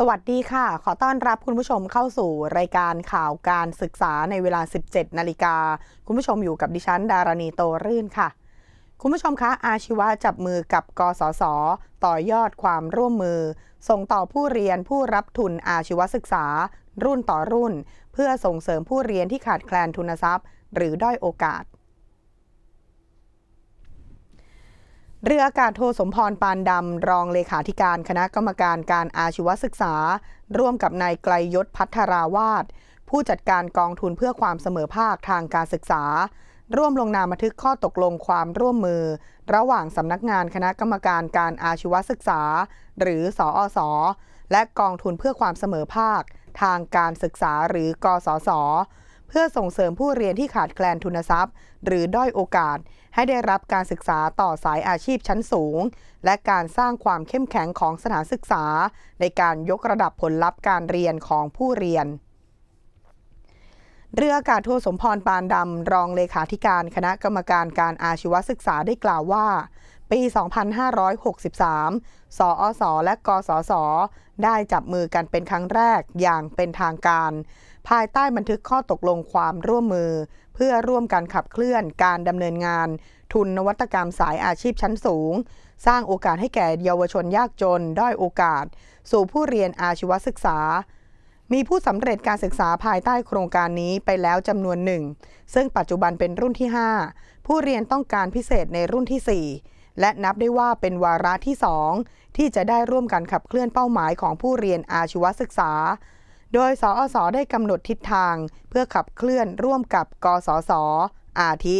สวัสดีค่ะ ขอต้อนรับคุณผู้ชมเข้าสู่รายการข่าวการศึกษาในเวลา 17 นาฬิกา คุณผู้ชมอยู่กับดิฉัน ดารณีโตรื่นค่ะ คุณผู้ชมคะ อาชีวะจับมือกับกสศต่อยอดความร่วมมือ ส่งต่อผู้เรียนผู้รับทุนอาชีวศึกษา รุ่นต่อรุ่น เพื่อส่งเสริมผู้เรียนที่ขาดแคลนทุนทรัพย์ หรือด้อยโอกาส เรืออากาศโทสมพรปานดำ รองเลขาธิการคณะกรรมการการอาชีวศึกษา ร่วมกับนายไกลยศพัทราวาสผู้จัดการกองทุนเพื่อความเสมอภาคทางการศึกษา ร่วมลงนามบันทึกข้อตกลงความร่วมมือ ระหว่างสำนักงานคณะกรรมการการอาชีวศึกษา หรือสออสและกองทุนเพื่อความเสมอภาค ทางการศึกษาหรือกสศ เพื่อส่งเสริมผู้เรียนที่ขาดแคลนทุนทรัพย์ หรือด้อยโอกาส ให้ได้รับการศึกษาต่อสายอาชีพชั้นสูง และการสร้างความเข้มแข็งของสถานศึกษา ในการยกระดับผลลัพธ์การเรียนของผู้เรียนเรืออากาศโทสมพรปานดำ รองเลขาธิการคณะกรรมการการอาชีวศึกษาได้กล่าวว่า ปี 2563 สอสและกสศได้จับมือกันเป็นครั้งแรกอย่างเป็นทางการ ภายใต้บันทึกข้อตกลงความร่วมมือ เพื่อร่วมกันขับเคลื่อนการดำเนินงาน ทุนนวัตกรรมสายอาชีพชั้นสูง สร้างโอกาสให้แก่เยาวชนยากจน ด้อยโอกาส สู่ผู้เรียนอาชีวศึกษา มีผู้สำเร็จการศึกษาภายใต้โครงการนี้ไปแล้วจำนวนหนึ่ง ซึ่งปัจจุบันเป็นรุ่นที่ 5 ผู้เรียนต้องการพิเศษในรุ่นที่ 4และนับได้ว่าเป็นวาระที่ 2 ที่จะได้ร่วมกันขับเคลื่อนเป้าหมายของผู้เรียนอาชีวศึกษา โดยสอสได้กำหนดทิศทาง เพื่อขับเคลื่อนร่วมกับกสศอาทิ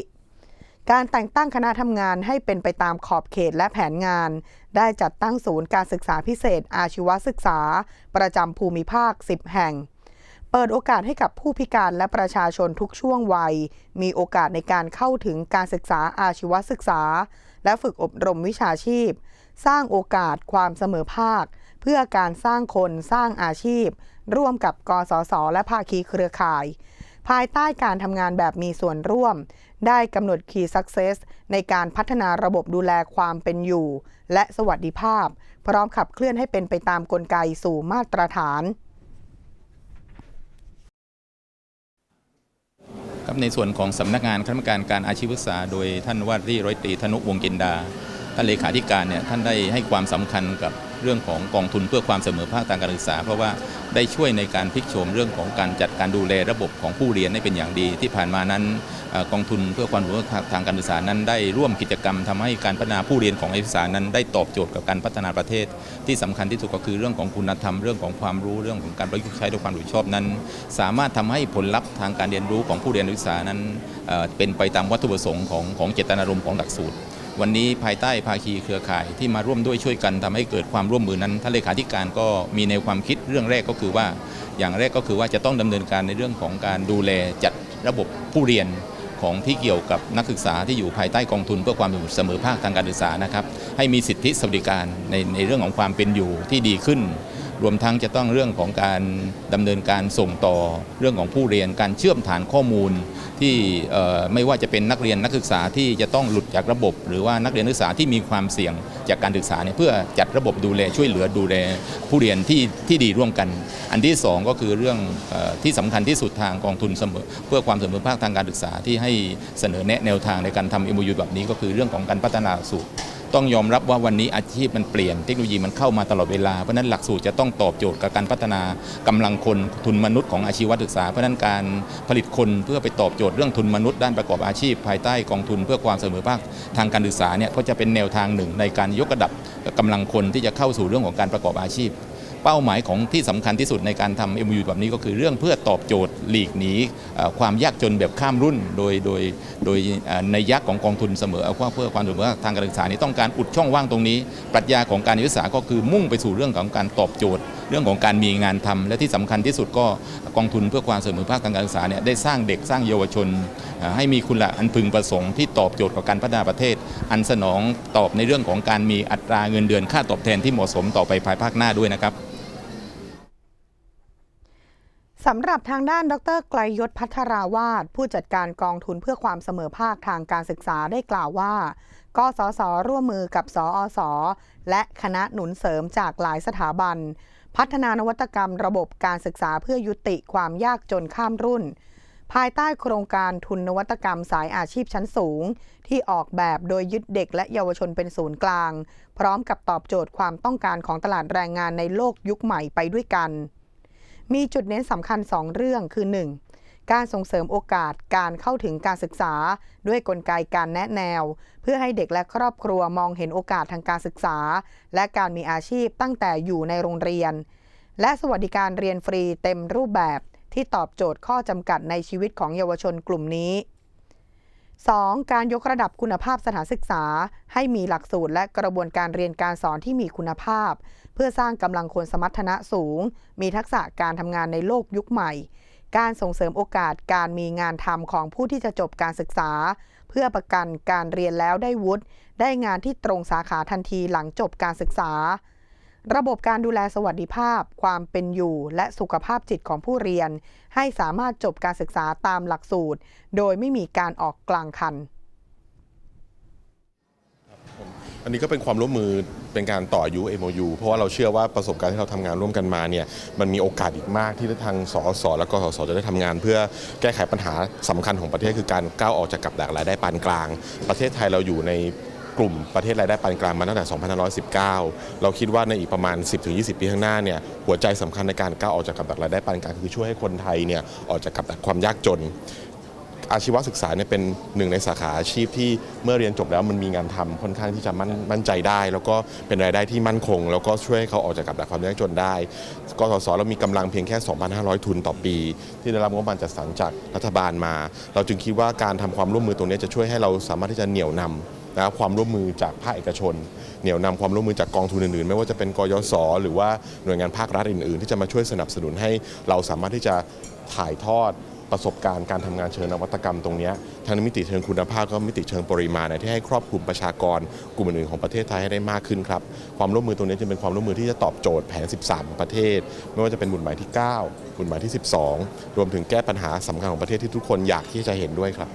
การแต่งตั้งคณะทำงานให้เป็นไปตามขอบเขตและแผนงาน ได้จัดตั้งศูนย์การศึกษาพิเศษ อาชีวศึกษา ประจำภูมิภาค 10 แห่ง เปิดโอกาสให้กับผู้พิการและประชาชนทุกช่วงวัย มีโอกาสในการเข้าถึงการศึกษาอาชีวศึกษา และฝึกอบรมวิชาชีพ สร้างโอกาสความเสมอภาค พื่อการสร้างคนสร้างอาชีพ ร่วมกับกสศและภาคีเครือข่าย ภายใต้การทำงานแบบมีส่วนร่วม ได้กำหนด Key Success ในการพัฒนาระบบดูแลความเป็นอยู่ และสวัสดิภาพ พร้อมขับเคลื่อนให้เป็นไปตามกลไกสู่มาตรฐานครับในส่วนของสำนักงานคณะกรรมการการอาชีวศึกษา โดยท่านว่าที่ร้อยตรีธนุวงกินดา ท่านเลขาธิการเนี่ยท่านได้ให้ความสำคัญกับเรื่องของกองทุนเพื่อความเสมอภาคทางการศึกษา เพราะว่าได้ช่วยในการพลิกโฉมเรื่องของการจัดการดูแลระบบของผู้เรียนได้เป็นอย่างดี ที่ผ่านมานั้นกองทุนเพื่อความเสมอภาคทางการศึกษานั้นได้ร่วมกิจกรรมทำให้การพัฒนาผู้เรียนของนักศึกษานั้น ได้ตอบโจทย์กับการพัฒนาประเทศ ที่สำคัญที่สุดก็คือเรื่องของคุณธรรมเรื่องของความรู้เรื่องของการประยุกต์ใช้ด้วยความรับชอบนั้น สามารถทำให้ผลลัพธ์ทางการเรียนรู้ของผู้เรียนนักศึกษานั้นเอ่อเป็นไปตามวัตถุประสงค์ของของเจตนารมณ์ของหลักสูตร วันนี้ภายใต้ภาคีเครือข่ายที่มาร่วมด้วยช่วยกันทำให้เกิดความร่วมมือนั้นท่านเลขาธิการก็มีแนความคิดเรื่องแรกก็คือว่า อย่างแรกก็คือว่าจะต้องดำเนินการในเรื่องของการดูแลจัดระบบผู้เรียนของที่เกี่ยวกับนักศึกษาที่อยู่ภายใต้กองทุนเพื่อความเสมอภาคทางการศึกษานะครับให้มีสิทธิสวัสดิการในในเรื่องของความเป็นอยู่ที่ดีขึ้น รวมทั้งจะต้องเรื่องของการดำเนินการส่งต่อเรื่องของผู้เรียนการเชื่อมฐานข้อมูล ที่ไม่ว่าจะเป็นนักเรียนนักศึกษาที่จะต้องหลุดจากระบบ หรือว่านักเรียนนักศึกษาที่มีความเสี่ยงจากการศึกษาเนี่ยเพื่อจัดระบบดูแลช่วยเหลือดูแลผู้เรียนที่ที่ดีร่วมกัน อันที่สองก็คือเรื่องอที่สำคัญที่สุดทางกองทุนเสมอ เพื่อความเสมอภาคทางการศึกษาที่ให้เสนอแนะแนวทางในการทำเอ็มยูแบบนี้ก็คือเรื่องของการพัฒนาสู ต้องยอมรับว่าวันนี้อาชีพมันเปลี่ยนเทคโนโลยีมันเข้ามาตลอดเวลา เพราะนั้นหลักสูตรจะต้องตอบโจทย์กับการพัฒนากำลังคนทุนมนุษย์ของอาชีวศึกษา เพราะฉะนั้นการผลิตคนเพื่อไปตอบโจทย์เรื่องทุนมนุษย์ด้านประกอบอาชีพ ภายใต้กองทุนเพื่อความเสมอภาคทางการศึกษาเนี่ยก็จะเป็นแนวทางหนึ่งในการยกระดับกำลังคนที่จะเข้าสู่เรื่องของการประกอบอาชีพ เป้าหมายของที่สำคัญที่สุดในการทำเอ็มยูแบบนี้ก็คือเรื่องเพื่อตอบโจทย์หลีกหนีความยากจนแบบข้ามรุ่น โดยโดยโดยในยักษ์ของกองทุนเสมอเอาว่าเพื่อความเสมอทางการศึกษานี้ต้องการอุดช่องว่างตรงนี้ ปรัชญาของการศึกษาก็คือมุ่งไปสู่เรื่องของการตอบโจทย์ เรื่องของการมีงานทำและที่สำคัญที่สุดก็กองทุนเพื่อความเสมอภาคทางการศึกษาเนี่ยได้สร้างเด็กสร้างเยาวชน ให้มีคุณลักษณ์อันพึงประสงค์ที่ตอบโจทย์กับการพัฒนาประเทศ อันสนองตอบในเรื่องของการมีอัตราเงินเดือนค่าตอบแทนที่เหมาะสมต่อไปภายภาคหน้าด้วยนะครับสำหรับทางด้านดรไกลยศพัทราวาสผู้จัดการกองทุนเพื่อความเสมอภาคทางการศึกษาได้กล่าวว่ากสศร่วมมือกับสอสและคณะหนุนเสริมจากหลายสถาบัน พัฒนานวัตกรรมระบบการศึกษาเพื่อยุติความยากจนข้ามรุ่น ภายใต้โครงการทุนนวัตกรรมสายอาชีพชั้นสูง ที่ออกแบบโดยยึดเด็กและเยาวชนเป็นศูนย์กลาง พร้อมกับตอบโจทย์ความต้องการของตลาดแรงงานในโลกยุคใหม่ไปด้วยกัน มีจุดเน้นสำคัญ 2 เรื่องคือ 1. การส่งเสริมโอกาสการเข้าถึงการศึกษา ด้วยกลไกการแนะแนว เพื่อให้เด็กและครอบครัวมองเห็นโอกาสทางการศึกษา และการมีอาชีพตั้งแต่อยู่ในโรงเรียน และสวัสดิการเรียนฟรีเต็มรูปแบบที่ตอบโจทย์ข้อจำกัดในชีวิตของเยาวชนกลุ่มนี้ 2. การยกระดับคุณภาพสถานศึกษา ให้มีหลักสูตรและกระบวนการเรียนการสอนที่มีคุณภาพ เพื่อสร้างกำลังคนสมรรถนะสูง มีทักษะการทำงานในโลกยุคใหม่ การส่งเสริมโอกาสการมีงานทำของผู้ที่จะจบการศึกษา เพื่อประกันการเรียนแล้วได้วุฒิได้งานที่ตรงสาขาทันทีหลังจบการศึกษา ระบบการดูแลสวัสดิภาพ ความเป็นอยู่ และสุขภาพจิตของผู้เรียน ให้สามารถจบการศึกษาตามหลักสูตร โดยไม่มีการออกกลางคัน อันนี้ก็เป็นความร่วมมือเป็นการต่ออายุ MOU เพราะว่าเราเชื่อว่าประสบการณ์ที่เราทำงานร่วมกันมาเนี่ยมันมีโอกาสอีกมากที่ทางสสและกสศจะได้ทำงาน เพื่อแก้ไขปัญหาสำคัญของประเทศคือการก้าวออกจากกับดักรายได้ปานกลาง ประเทศไทยเราอยู่ในกลุ่มประเทศรายได้ปานกลางมาตั้งแต่ 2519 เราคิดว่าในอีกประมาณ 10-20 ปีข้างหน้าเนี่ยหัวใจสำคัญในการก้าวออกจากกับดักรายได้ปานกลางคือช่วยให้คนไทยเนี่ยออกจากกับดักความยากจน อาชีวศึกษาเนี่ยเป็นหนึ่งในสาขาอาชีพที่เมื่อเรียนจบแล้วมันมีงานทำค่อนข้างที่จะมั่นมั่นใจได้ แล้วก็เป็นรายได้ที่มั่นคง แล้วก็ช่วยให้เขาออกจากกับดักความยากจนได้กสศเรามีกำลังเพียงแค่ 2,500 ทุนต่อปี ที่ได้รับงบประมาณจัดสรรจากรัฐบาลมา เราจึงคิดว่าการทำความร่วมมือตรงนี้จะช่วยให้เราสามารถที่จะเหนี่ยวนำนะครับความร่วมมือจากภาคเอกชน เหนี่ยวนำความร่วมมือจากกองทุนอื่นๆ ไม่ว่าจะเป็นกยศหรือว่าหน่วยงานภาครัฐอื่นๆ ที่จะมาช่วยสนับสนุนให้เราสามารถที่จะถ่ายทอด ประสบการณ์การทำงานเชิงนวัตกรรมตรงนี้ทั้งมิติเชิงคุณภาพก็มิติเชิงปริมาณเนี่ยที่ให้ครอบคลุมประชากรกลุ่มอื่นของประเทศไทยให้ได้มากขึ้นครับความร่วมมือตรงนี้จึงเป็นความร่วมมือที่จะตอบโจทย์แผน 13 ของประเทศ ไม่ว่าจะเป็นบุญหมายที่ 9บุญหมายที่ 12 รวมถึงแก้ปัญหาสำคัญของประเทศที่ทุกคนอยากที่จะเห็นด้วยครับ